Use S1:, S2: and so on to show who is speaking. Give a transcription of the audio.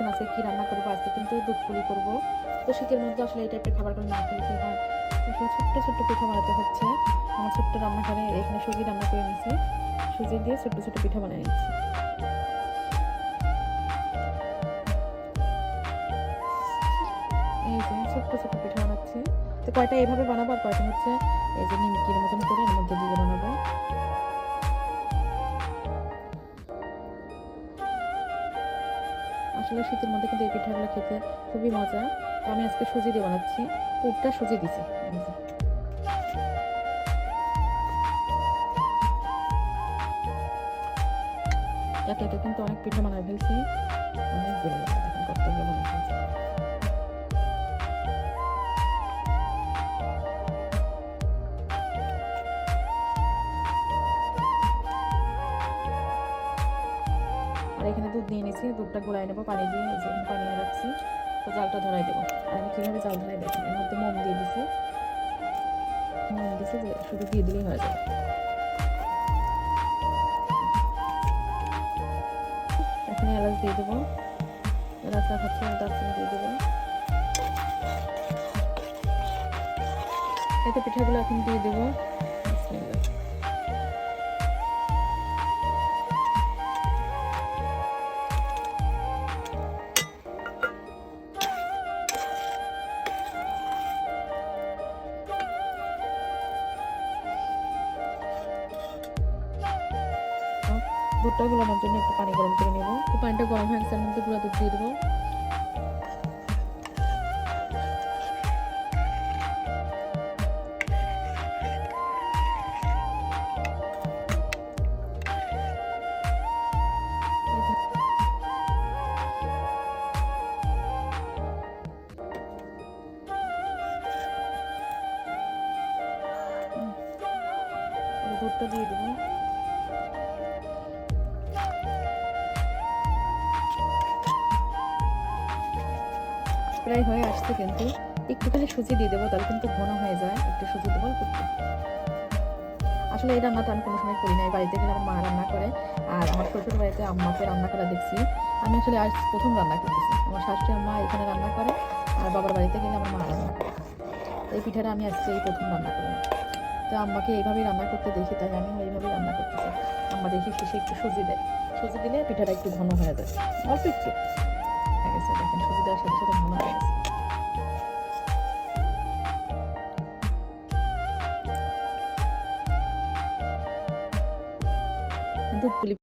S1: দেখতেছেন আজকে কী রান্না করব আজকে কিন্তু দুধ পুলি করব। তো শীতের মধ্যে আসলে এই টাইপের খাবারগুলো না খেলে কি হয়? আসলে ছোট্ট ছোট্ট পিঠা বানাতে হচ্ছে। আমার ছোট্ট রান্নাঘরে এখানে সুজি রান্না করে নিয়েছি সুজি দিয়ে ছোট্ট ছোট্ট পিঠা বানিয়ে নিচ্ছি। ছোট্ট ছোট্ট পিঠা বানাচ্ছি। তো কয়টা এইভাবে বানাবো আর কয়টা হচ্ছে? এই যে নিমকির মতন করে এর মধ্যে দিয়ে আসলে শীতের মধ্যে কিন্তু এই পিঠাগুলো খেতে খুবই মজা। আমি আজকে সুজি দিয়ে বানাচ্ছি। পুরটা সুজি দিছি। একে একে কিন্তু অনেক পিঠা বানায় ফেলছি। অনেকগুলো দেখেন কতগুলো বানায় আর এখানে দুধ নিয়ে নিয়েছি দুধটা গোলায় নেব, পানি দিয়ে পানি রাখছি তো জালটা ধরাই দেবো। আর আমি কীভাবে জাল ধরাই দেখি এর মধ্যে মোম দিয়ে দিছি। মোম দিছি যে শুধু দিয়ে দিলেই হয়ে যাবে। এখানে এলাচ দিয়ে দেবো। এলাচ খাচ্ছে দারচিনি দিয়ে দেবো। এতে পিঠাগুলো এখন দিয়ে দেবো। দুধটা গুলানোর জন্য একটু পানি গরম করে নেব। তো পানিটা গরম হয়ে গেছে মধ্যে গুঁড়া দুধ দিয়ে দেবো। দুধটা দিয়ে দেবো। প্রায় হয়ে আসছে কিন্তু, একটুখানি সুজি দিয়ে দেবো, তাহলে কিন্তু ঘন হয়ে যায়, একটু সুজি দেবো আসলে এই রান্নাটা আমি কোনো সময় করি নাই বাড়িতে গেলে আমার মা রান্না করে, আর আমার শ্বশুর বাড়িতে আম্মাকে রান্না করা দেখছি। আমি আসলে আজ প্রথম রান্না করতেছি। আমার শাশুড়ি আম্মা এখানে রান্না করে, আর বাবার বাড়িতে গেলে আমার মা রান্না করে। এই পিঠাটা আমি আজকে এই প্রথম রান্না করলাম। তো আম্মাকে এইভাবেই রান্না করতে দেখি, তাই আমি এইভাবেই রান্না করতেছি। আম্মা দেখি শেষে একটু সুজি দেয়। সুজি দিলে পিঠাটা একটু ঘন হয়ে যায়। অল্প একটু। হয়ে গেছে দেখেন। দেওয়ার সাথে সাথে ঘন হয়ে গেছে দুধ পুলি